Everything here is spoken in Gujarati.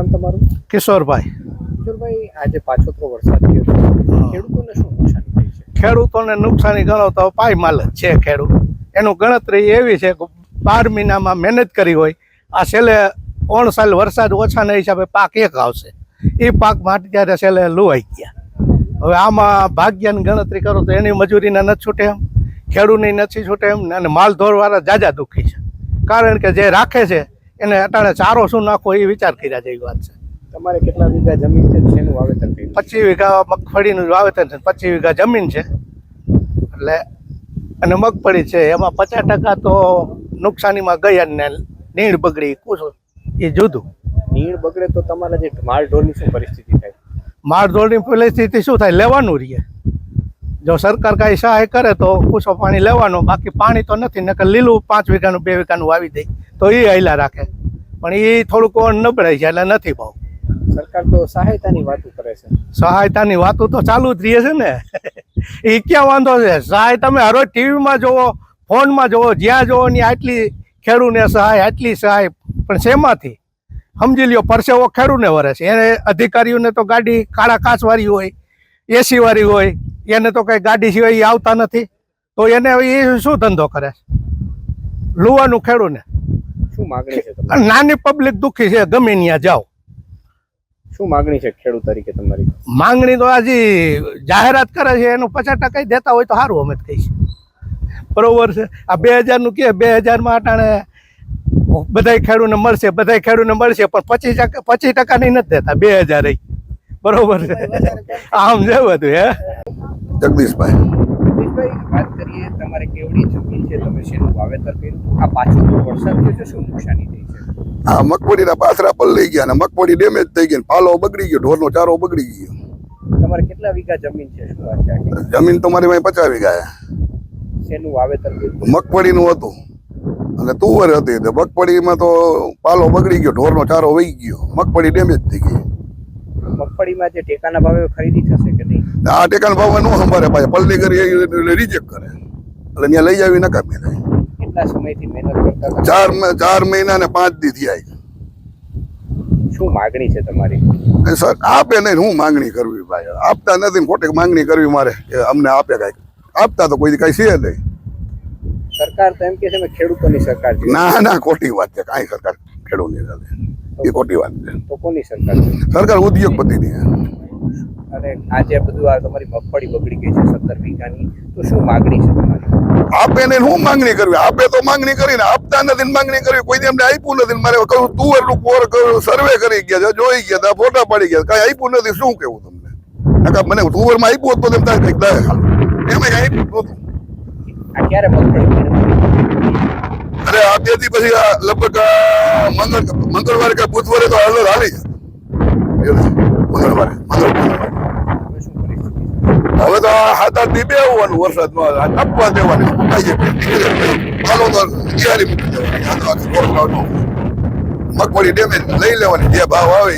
નામ તમારું? કિશોરભાઈ. કિશોરભાઈ આજે પાછોતરો વરસાદ થયો ખેડૂતોને શું નુકસાની થઈ છે? ખેડૂતોને નુકસાની ગણો તો પાયમાલ જ છે ખેડૂત. એનું ગણતરી એવી છે કે બાર મહિનામાં મહેનત કરી હોય. આ છેલ્લે ઓણ સાલ વરસાદ ઓછાના હિસાબે પાક એક આવશે. એ પાક માટે ત્યારે છેલ્લે લુવાઈ ગયા. હવે આમાં ભાગ્યની ગણતરી કરો તો એની મજૂરીને નથી છૂટે એમ. ખેડૂતની નથી છૂટે એમ. અને માલ ધોરવાળા જાજા દુઃખી છે. કારણ કે જે રાખે છે એને અટાણે ચારો શું નાખો એ વિચાર કર્યા જેવી વાત છે. તમારે કેટલા વીઘા જમીન છે તેનું વાવેતર કર્યું? પચીસ વીઘા મગફળીનું વાવેતર છે પચીસ વીઘા જમીન છે. એટલે અને મગફળી છે એમાં પચાસ ટકા તો નુકસાનીમાં ગયા ને નીણ બગડી કુછ એ જુદું. નીણ બગડે તો તમારા જે માળઢોળની શું પરિસ્થિતિ થાય? માળઢોળની પરિસ્થિતિ શું થાય? લેવાનું રહીએ જો સરકાર કાંઈ સહાય કરે તો કુશો પાણી લેવાનું બાકી પાણી તો નથી નકર લીલું પાંચ વીઘાનું બે વીઘાનું વાવી દે. તો એ હૈલા રાખે. પણ એ થોડુંક નબળાઈ છે એટલે નથી ભાવ. સરકાર તો સહાયતાની વાતો કરે છે. સહાયતાની વાતો તો ચાલુ જ રહે છે ને. એ ક્યાં વાંધો છે? સહાય તમે હરોજ ટીવીમાં જોવો ફોનમાં જોવો જ્યાં જોવો ને આટલી ખેડૂને સહાય આટલી સહાય. પણ શેમાંથી? સમજી લ્યો પરસેવો ખેડૂને વરે છે. એને અધિકારીઓને તો ગાડી કાળા કાચવાળી હોય એસી વાળી હોય એને તો કઈ ગાડી સિવાય આવતા નથી. તો એને એ શું ધંધો કરે છે? લુવાનું ખેડૂને. શું માગણી છે તમારી? નાની પબ્લિક દુઃખી છે ગમે ત્યાં જાઓ. શું માગણી છે ખેડૂત તરીકે તમારી? માંગણી તો આજે જાહેરાત કરે છે એનું પચાસ ટકા દેતા હોય તો સારું અમે કહીશ બરોબર છે? આ બે હજારનું કે બે હજારમાં અટાણે બધાય ખેડૂને મળશે બધાય ખેડૂને મળશે પણ પચીસ ટકા પચીસ ટકા નહીં નથી દેતા બે હજાર બરોબર છે? આમ છે બધું હે? જગદીશભાઈ. તમારે કેવડી જમીન છે તમે શેનું વાવેતર કર્યું? આ પાછું વરસાદ થયો છે શું નુકસાની થઈ છે? આ મગફળીના પાથરા પર લઈ ગયા ને મગફળી ડેમેજ થઈ ગઈ પાલો બગડી ગયો ઢોરનો ચારો બગડી ગયો. તમારે કેટલા વીઘા જમીન છે શું વાત છે? જમીન તો મારી પાસે પચાસ વીઘા શેનું વાવેતર કર્યું? મગફળીનું હતું. અને તુવર હતી તો મગફળીમાં તો પાલો બગડી ગયો ઢોરનો ચારો વહી ગયો. મગફળી ડેમેજ થઈ ગઈ. મગફળીમાં જે ટેકાના ભાવે ખરીદી થશે કે નહીં? આ ટેકાના ભાવે નો સંભાળે પાછા પલ્લી કરી રિજેક્ટ કરે. એટલે ત્યાં લઈ જાવી નકામી થાય કેટલા સમયથી મહેનત કરતા ચાર ચાર મહિના ને પાંચ દી થયા શું માગણી છે તમારી? સર આપે નહીં હું માંગણી કરવી ભાઈ. આપતા નથી ખોટી માંગણી કરવી મારે કે અમને આપે કાંઈક. આપતા તો કોઈ કઈ છે નહીં. સરકાર તો એમ કે છે ખેડૂતોની સરકાર છે. ના ના ખોટી વાત છે. કાંઈ સરકાર ખેડૂતની સાથે. એ ખોટી વાત છે. તો કોની સરકાર સરકાર ઉદ્યોગપતિની. અને આજે બધું આ તમારી મગફળી બગડી ગઈ છે સત્તર વીઘાની. તો શું માગણી છે તમારી? આપે ને હું માંગણી કરવી? આપે તો માંગણી કરીને આપતા નથી માંગણી કરવી. કોઈ એમને આપ્યું નથી મારે કહ્યું તું એટલું પોર કર્યું સર્વે કરી ગયા છે જોઈ ગયા તા ફોટા પાડી ગયા. કાંઈ આપ્યું નથી શું કેવું તમને? નકા મને તુવરમાં આપ્યું હોત તો તેમ તારે કંઈક દાય એમાં આપ્યું નહોતું. આ ક્યારે મગફળી અરે આ બેથી પછી આ લગભગ મંગળવારે કે બુધવારે તો હાલ હાલી મંગળવારે મંગળવારે. હવે શું છે? હવે. મગફળી ડેમેજ લઈ લેવાની જે ભાવ આવે